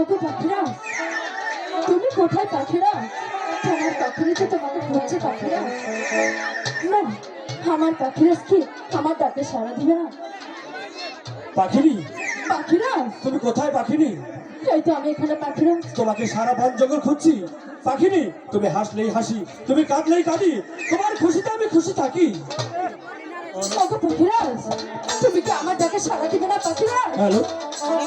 ওগো পাখিরা তুমি কোথায় পাখিরা? তোমার পাখিরা তো তোমাকে খুঁজছে পাখিরা। না আমার পাখিরা কি আমার ডাকে সাড়া দিবে না? পাখিনি? পাখিরা? তুমি কোথায় পাখিনি? এই তো আমি এখানে পাখিরা। তোমাকে সারা বন জঙ্গল খুঁজছি। পাখিনি? তুমি হাসলেই হাসি তুমি কাঁদলেই কাঁদি। তোমার খুশিতে আমি খুশি থাকি। ওগো পাখিরা তুমি কি আমার ডাকে সারা দিবে না পাখিরা হ্যালো? পাখি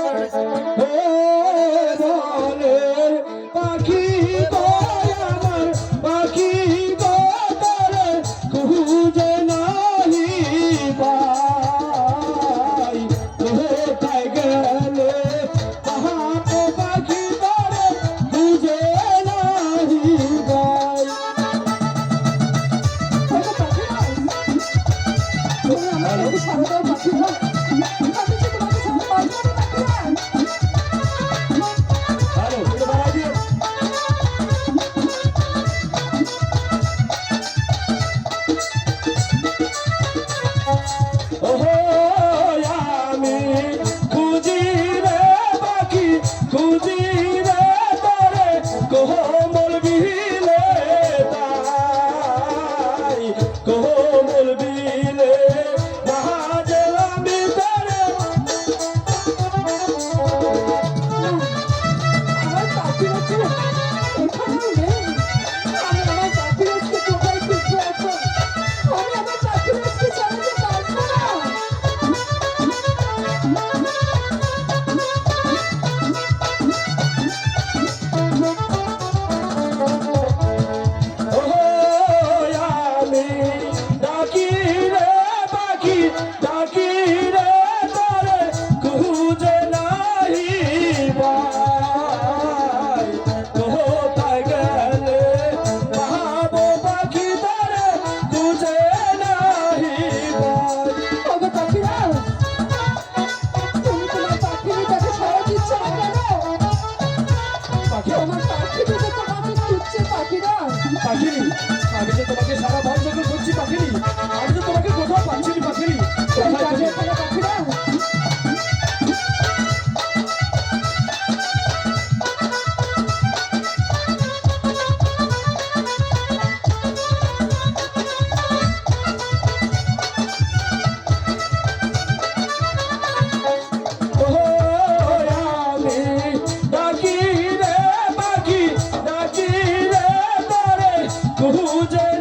বুঝে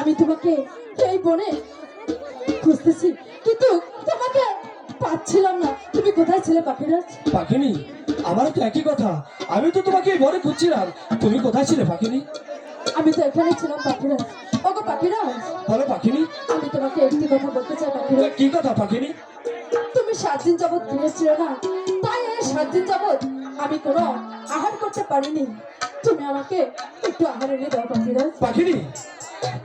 আমি তোমাকে এই বনে খুঁজতেছি কিন্তু তোমাকে পাচ্ছিলাম না। তুমি কোথায় ছিলে পাখিরাজ পাখিনি আমারও তো একই কথা। আমি তো তোমাকে এই ঘরে খুঁজছিলাম। তুমি কোথায় ছিলে পাখিনি? আমি তো এখানে ছিলাম পাখিরাজ ওগো পাখিরাজ বলো পাখিনি। আমি তোমাকে একটি কথা বলতে চাই পাখিরাজ কি কথা পাখিনি? তুমি সাত দিন যাবৎ ফিরেছিল না। তাই এই সাত দিন যাবৎ আমি কোনো আহার করতে পারিনি। তুমি আমাকে একটু আহার এনে দাও পাখিরাজ পাখিনি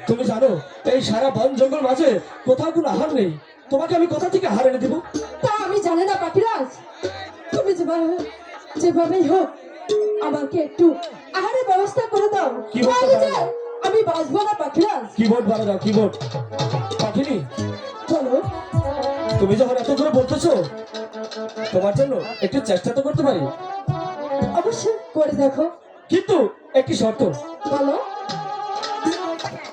তুমি জানো এই সারা বন জঙ্গল মাঝে কোথাও কোনো আহার নেই। তোমাকে আমি কোথা থেকে আহার এনে দেব? তা আমি জানি না পাখিরাজ। তুমি যেভাবে যেভাবেই হোক আমাকে একটু আহারের ব্যবস্থা করে দাও। কি আমি বাঁচবো না পাখিরাজ। কি বোর্ড বাড়া দাও কি বোর্ড পাখিনি? চলো তুমি যখন এত করে বলতেছো তোমার জন্য একটু চেষ্টা তো করতে পারি। অবশ্যই করে দেখো। কিন্তু একটি শর্ত। বলো।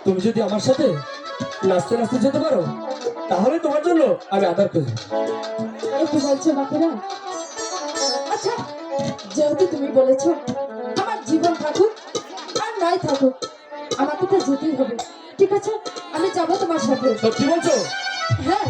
তুমি যদি আমার সাথে নাচতে নাচতে যেতে পারো তাহলে তোমার জন্য আমি আদার করি একটু বলছো বাকিরা আচ্ছা যেহেতু তুমি বলেছ আমার জীবন থাকুক আর নাই থাকুক আমাকে তো যেতেই হবে। ঠিক আছে? আমি যাব তোমার সাথে। সত্যি বলছো? হ্যাঁ।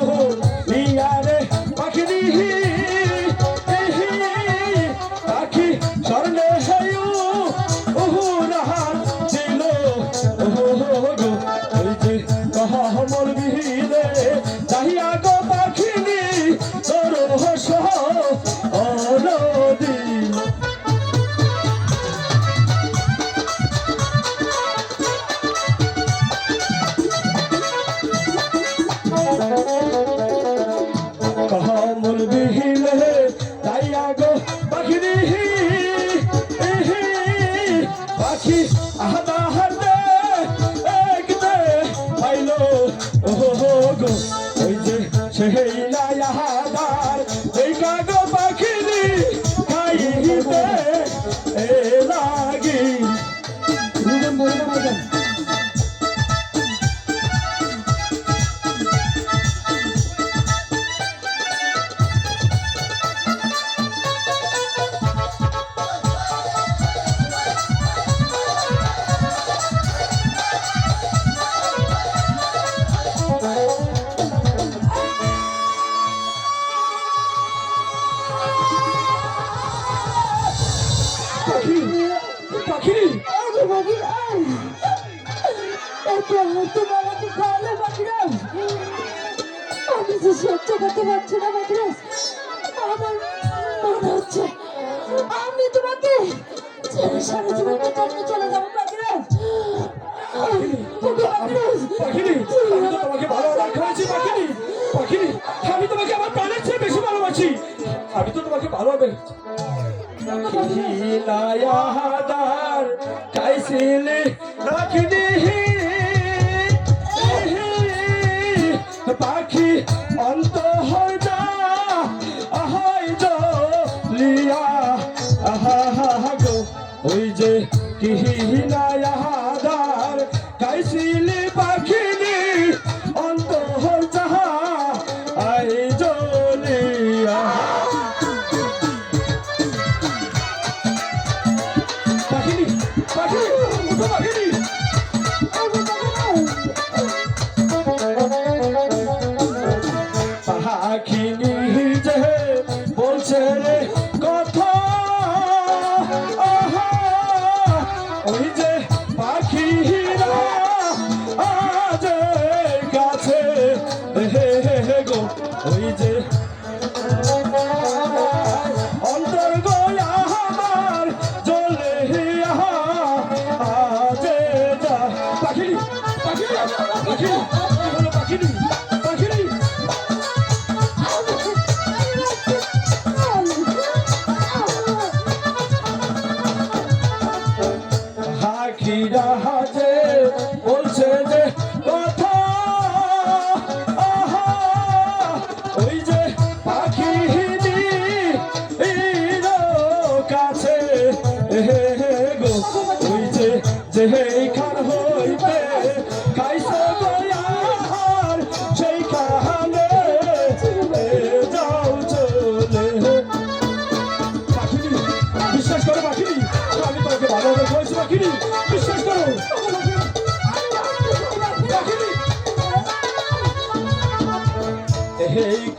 E লাগছে না ম্যাট্রেস আমার মনে হচ্ছে আমি তোমাকে ছেড়ে সারা জীবন কাটাতে চলে যাব ম্যাট্রেস আমি তোমাকে আমার প্রাণের চেয়ে বেশি ভালোবাসি। আমি তো তোমাকে ভালোবাসি। যে কিহিনা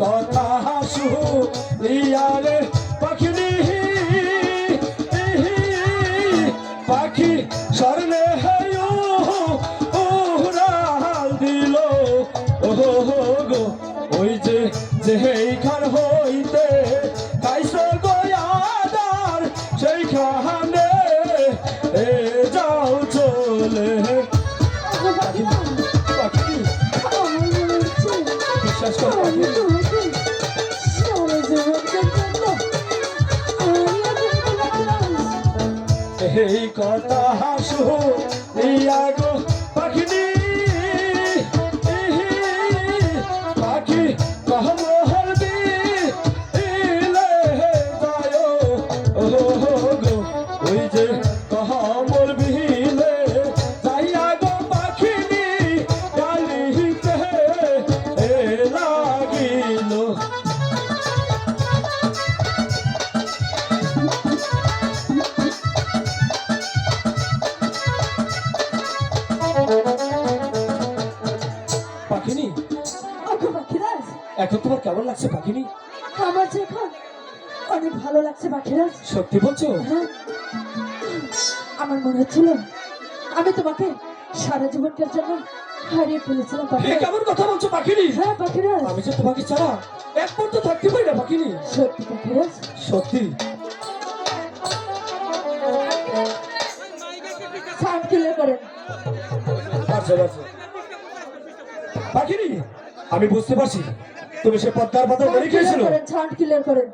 কথা ইয়ারে পাখিনি পাখি স্বর্ণে উড়াল দিল। ওহো গো, ওই যে যে এইখান হইতে তাইসো গোয়াদার, সেইখানে কথা হাসু পাখিনি? পাখিরাজ। এখন তোমার কেমন লাগছে পাখিনি? আমার যে এখন অনেক ভালো লাগছে পাখিরাজ। সত্যি বলছো? হ্যাঁ। আমার মনে হচ্ছিল আমি তোমাকে সারা জীবনকার জন্য হারিয়ে ফেলেছিলাম পাখিরাজ। কেমন কথা বলছো পাখিনি? হ্যাঁ পাখিরাজ। আমি যে তোমাকে ছাড়া এক মুহূর্ত থাকতে পারি না পাখিনি। সত্যি পাখিরাজ। সত্যি। পাখিনি? আমি বুঝতে পারছি। তুমি সে পদ্মার পাতা গিয়েছিল ক্লিয়ার করেন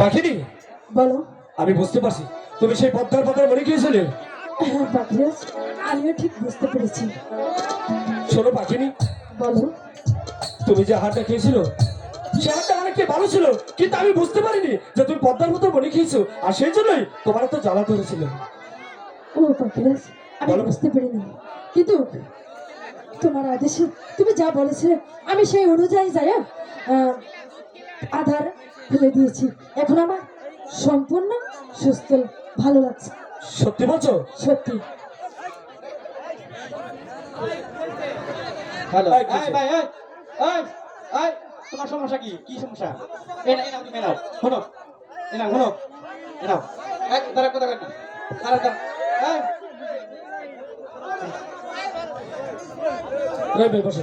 পাখিনি? বলো। আমি বুঝতে পারছি। তুমি সেই পদ্মার পাতায় মরে গিয়েছিলে আমিও ঠিক বুঝতে পেরেছি। শোনো পাখিনি। বলো। তুমি যে আহারটা খেয়েছিল সে আহারটা অনেকটা ভালো ছিল কিন্তু আমি বুঝতে পারিনি যে তুমি পদ্মার মতো মরে খেয়েছো। আর সেই জন্যই তোমার তো জ্বালা ধরেছিল। ও পাখিরাজ আমি। বুঝতে পারিনি। কিন্তু তোমার আদেশে তুমি যা বলেছিলে আমি সেই অনুযায়ী যাই আধার ফেলে দিয়েছি। এখন আমার সম্পূর্ণ সুস্থ ভালো লাগছে। সত্যি বলছো? সত্যি। তোমার সমস্যা কি? কি সমস্যা? এই না এই নাও তুমি নাও। শোনো এই নাও শোনো এই দাঁড়া কথা বলেন না। দাঁড়া দাঁড়া বসো।